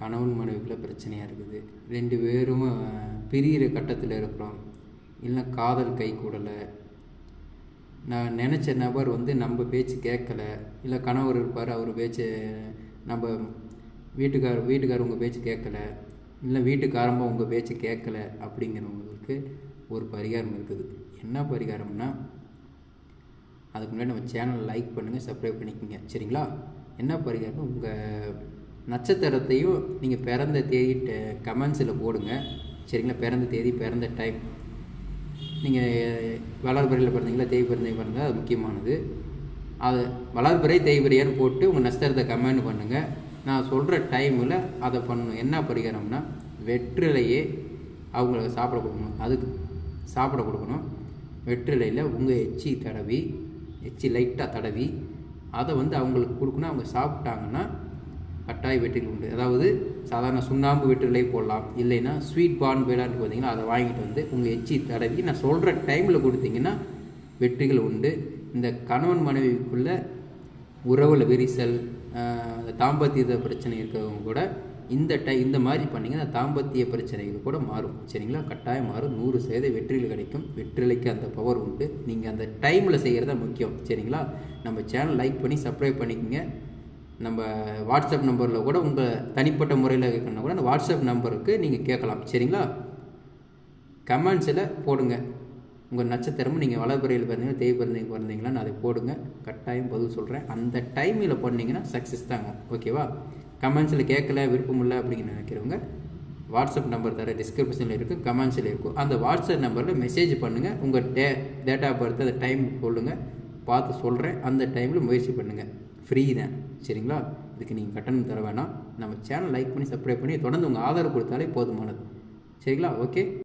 கணவன் மனைவிக்குள்ள பிரச்சனையாக இருக்குது. ரெண்டு பேரும் பிரிகிற கட்டத்தில் இருக்கிறோம். இல்லை காதல் கை கூடலை. நான் நினச்ச நபர் வந்து நம்ம பேச்சு கேட்கல இல்லை கணவர் இருப்பார் அவர் பேச்சு நம்ம வீட்டுக்கார் வீட்டுக்கார் உங்கள் பேச்சு கேட்கல இல்லை வீட்டுக்காரம்ப உங்கள் பேச்சு கேட்கல அப்படிங்கிறவங்களுக்கு ஒரு பரிகாரம் இருக்குது. என்ன பரிகாரம்னா அதுக்கு முன்னாடி நம்ம சேனலை லைக் பண்ணுங்கள் சப்ஸ்கிரைப் பண்ணிக்கோங்க. சரிங்களா? என்ன பரிகாரம்? உங்கள் நட்சத்திரத்தையும் நீங்கள் பிறந்த தேதி கமெண்ட்ஸில் போடுங்க. சரிங்களா? பிறந்த தேதி பிறந்த டைம் நீங்கள் வளர்பிறையில் பிறந்தீங்களா? தேய் பிறந்தீங்க பிறந்தா அது முக்கியமானது. அது வளர்பிறை தேய்பிறையான்னு போட்டு உங்கள் நட்சத்திரத்தை கமெண்ட் பண்ணுங்கள் நான் சொல்கிற டைமில் அதை பண்ணணும். என்ன பரிகாரம்னா வெற்றிலையே அவங்களுக்கு சாப்பிட கொடுக்கணும். அதுக்கு சாப்பிட கொடுக்கணும். வெற்றிலையில் உங்கள் எச்சி தடவி எச்சி லைட்டாக தடவி அதை வந்து அவங்களுக்கு கொடுக்கணும். அவங்க சாப்பிட்டாங்கன்னா கட்டாய வெற்றிகள் உண்டு. அதாவது சாதாரண சுண்ணாம்பு வெற்றிலே போடலாம். இல்லைன்னா ஸ்வீட் பான் வேளான்னு பார்த்தீங்கன்னா அதை வாங்கிட்டு வந்து உங்கள் எச்சி தடவி நான் சொல்கிற டைமில் கொடுத்தீங்கன்னா வெற்றிகள் உண்டு. இந்த கணவன் மனைவிக்குள்ள உறவில் விரிசல் தாம்பத்திய பிரச்சனை இருக்கிறவங்க கூட இந்த டை இந்த மாதிரி பண்ணிங்கன்னா தாம்பத்திய பிரச்சனைகள் கூட மாறும். சரிங்களா? கட்டாயம் மாறும். நூறு சதவீத வெற்றிகள் கிடைக்கும். வெற்றிலைக்கு அந்த பவர் உண்டு. நீங்கள் அந்த டைமில் செய்கிறது தான் முக்கியம். சரிங்களா? நம்ம சேனல் லைக் பண்ணி சப்ஸ்கிரைப் பண்ணிக்கோங்க. நம்ம வாட்ஸ்அப் நம்பரில் கூட உங்கள் தனிப்பட்ட முறையில் கேட்கணுன்னா கூட அந்த வாட்ஸ்அப் நம்பருக்கு நீங்கள் கேட்கலாம். சரிங்களா? கமெண்ட்ஸில் போடுங்க. உங்கள் நட்சத்திரமும் நீங்கள் வளர்பிறையில் பிறந்தீங்கன்னா தேய் பிறந்தீங்க பிறந்தீங்களான்னு அதை போடுங்க. கட்டாயம் பதில் சொல்கிறேன் அந்த டைமில் பண்ணிங்கன்னா சக்ஸஸ் தாங்க ஓகேவா கமெண்ட்ஸில் கேட்கல விருப்பம் இல்லை அப்படின்னு நினைக்கிறவங்க வாட்ஸ்அப் நம்பர் தர டிஸ்கிரிப்ஷனில் இருக்குது கமெண்ட்ஸில் இருக்கும் அந்த வாட்ஸ்அப் நம்பரில் மெசேஜ் பண்ணுங்கள் உங்கள் டே டேட் ஆஃப் பர்த் அந்த டைம் சொல்லுங்கள் பார்த்து சொல்கிறேன் அந்த டைமில் முயற்சி பண்ணுங்கள் ஃப்ரீ தான். சரிங்களா? இதுக்கு நீங்கள் கட்டணம் தர வேணாம். நம்ம சேனல் லைக் பண்ணி சப்ஸ்கிரைப் பண்ணி தொடர்ந்து உங்கள் ஆதரவு கொடுத்தாலே போதுமானது. சரிங்களா? ஓகே